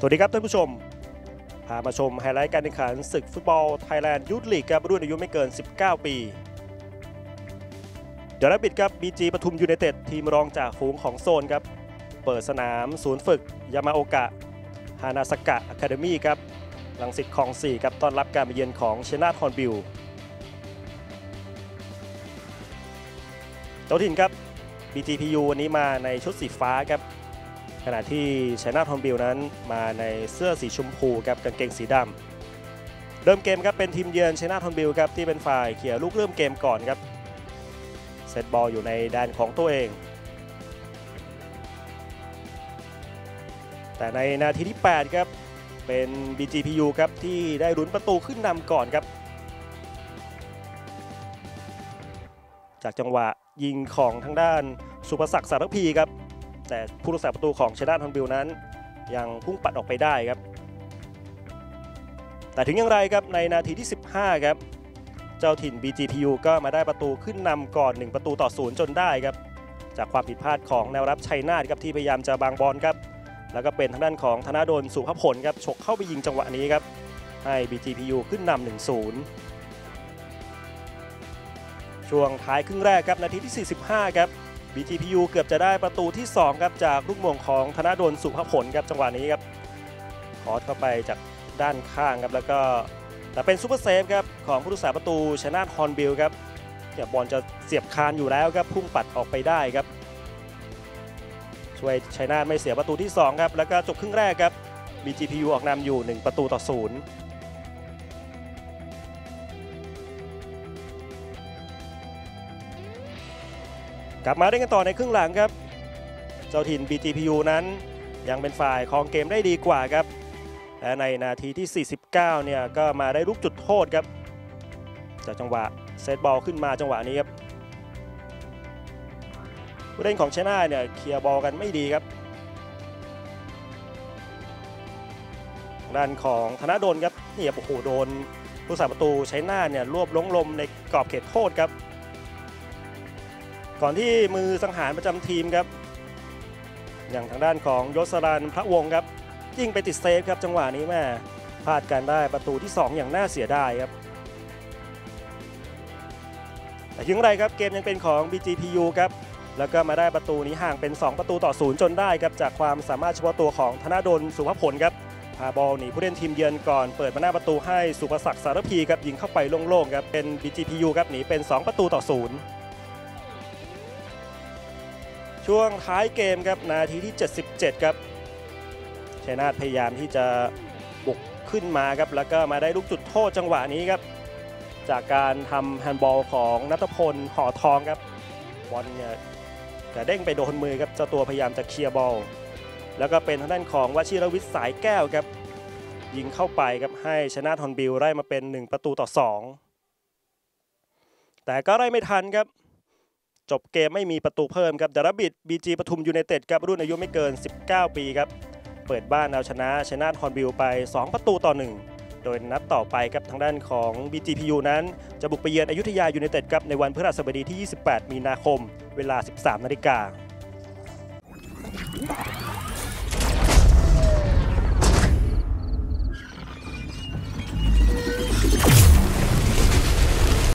สวัสดีครับท่านผู้ชม พามาชมไฮไลท์การแข่งขันศึกฟุตบอลไทยแลนด์ยูทลีกครับรุ่นอายุไม่เกิน 19 ปี เดี๋ยวรับบิดครับบีจีปทุมยูไนเต็ดทีมรองจากฝูงของโซนครับ เปิดสนามศูนย์ฝึก ยามาโอกะ ฮานาสกะอะคาเดมี่ครับลังสิตคลอง4ครับต้อนรับการมาเยือนของเชนาทฮอนบิลเจ้าถิ่นครับ BGPU วันนี้มาในชุดสีฟ้าครับ ขณะที่ชยนาทอมบิลนั้นมาในเสื้อสีชมพูครับกางเกงสีดำเริ่มเกมครับเป็นทีมเยือนชยนาทอมบิลครับที่เป็นฝ่ายเขี่ยลูกเริ่มเกมก่อนครับเซตบอลอยู่ในแดนของตัวเอง แต่ในนาทีที่ 8 ครับ เป็น BGPU ครับที่ได้ลุ้นประตูขึ้นนำก่อนครับ จากจังหวะยิงของทางด้านสุภศักดิ์สารพีครับ แต่ผู้รักษาประตูของชนะทอนบิลนั้น ยังพุ่งปัดออกไปได้ครับ แต่ถึงอย่างไรครับในนาทีที่ 15 ครับ เจ้าถิ่น BGPU ก็มาได้ประตูขึ้นนำก่อน 1 ประตูต่อศูนย์จนได้ครับ จากความผิดพลาดของแนวรับชัยนาทครับที่พยายามจะบางบอลครับ แล้วก็เป็นทางด้านของธนาดลสุภพลครับฉกเข้าไปยิงจังหวะนี้ครับให้ BGPU ขึ้นนำ1-0ช่วงท้ายครึ่งแรกครับนาทีที่ 45 ครับ BGPU เกือบจะได้ประตูที่ 2 ครับ จากลูกมงของธนาดลสุภผลครับจังหวะนี้ครับคอสเข้าไปจากด้านข้างครับแล้วก็แต่เป็นซูเปอร์เซฟครับของผู้รักษาประตูชนะฮอนบิลครับเนี่ยบอลจะเสียบคานอยู่แล้วครับพุ่งปัดออกไปได้ครับ ช่วยชัยนาทไม่เสียประตูที่ 2 ครับ แล้วก็จบครึ่งแรกครับ BGPU ออกนำอยู่ 1 ประตูต่อศูนย์ กลับมาได้กันต่อในครึ่งหลังครับ เจ้าถิ่น BGPU นั้นยังเป็นฝ่ายครองเกมได้ดีกว่าครับ และในนาทีที่ 49 เนี่ยก็มาได้ลูกจุดโทษครับ จากจังหวะเซตบอลขึ้นมาจังหวะนี้ครับผู้เล่นของชน่าเนี่ยเคลียร์บอลกันไม่ดีครับด้านของธนดลครับนี่ครับโอ้โหโดนผู้สาประตูใช้หน้าเนี่ยรวบล้งลมในกรอบเขตโทษครับ ก่อนที่มือสังหารประจำทีมครับ อย่างทางด้านของยศรันพระวงศ์ครับยิงไปติดเซฟครับจังหวะนี้แม่พลาดการได้ประตูที่ 2 อย่างน่าเสียดายครับแต่ยังไรครับเกมยังเป็นของ BGPU ครับแล้วก็มาได้ประตูนี้ห่างเป็น 2 ประตูต่อศูนย์จนได้ครับจากความสามารถเฉพาะตัวของธนาดลสุภพลครับพาบอลหนีผู้เล่นทีมเยือนก่อนเปิดมาหน้าประตูให้สุภศักดิ์สารพีครับยิงเข้าไปโล่งๆครับเป็น BGPU ครับหนีเป็น 2 ประตูต่อศูนย์ ช่วงท้ายเกมครับนาทีที่ 77 ครับชัยนาทพยายามที่จะบุกขึ้นมาครับแล้วก็มาได้ลูกจุดโทษจังหวะนี้ครับ จากการทำแฮนด์บอลของนัทพลห่อทองครับบอลเนี่ยกระเด้งไปโดนมือครับเจ้าตัวพยายามจะเคลียร์บอลแล้วก็เป็นทางด้านของวชิรวิทย์สายแก้วครับ ยิงเข้าไปครับให้ชนะทอนบิลไล่มาเป็น 1 ประตูต่อ 2 แต่ก็ไล่ไม่ทันครับ จบเกมไม่มีประตูเพิ่มครับดารบิดบีจีปทุมยูไนเต็ดครับรุ่นอายุไม่เกิน 19 ปีครับ เปิดบ้านเอาชนะชนะฮอนบิลไป 2 ประตูต่อ 1 โดยนัดต่อไปครับทางด้านของ BGPU นั้น จะบุกไปเยือนอยุธยายูไนเต็ดครับในวันพฤหัสบดีที่ 28 มีนาคม เวลา 13 นาฬิกา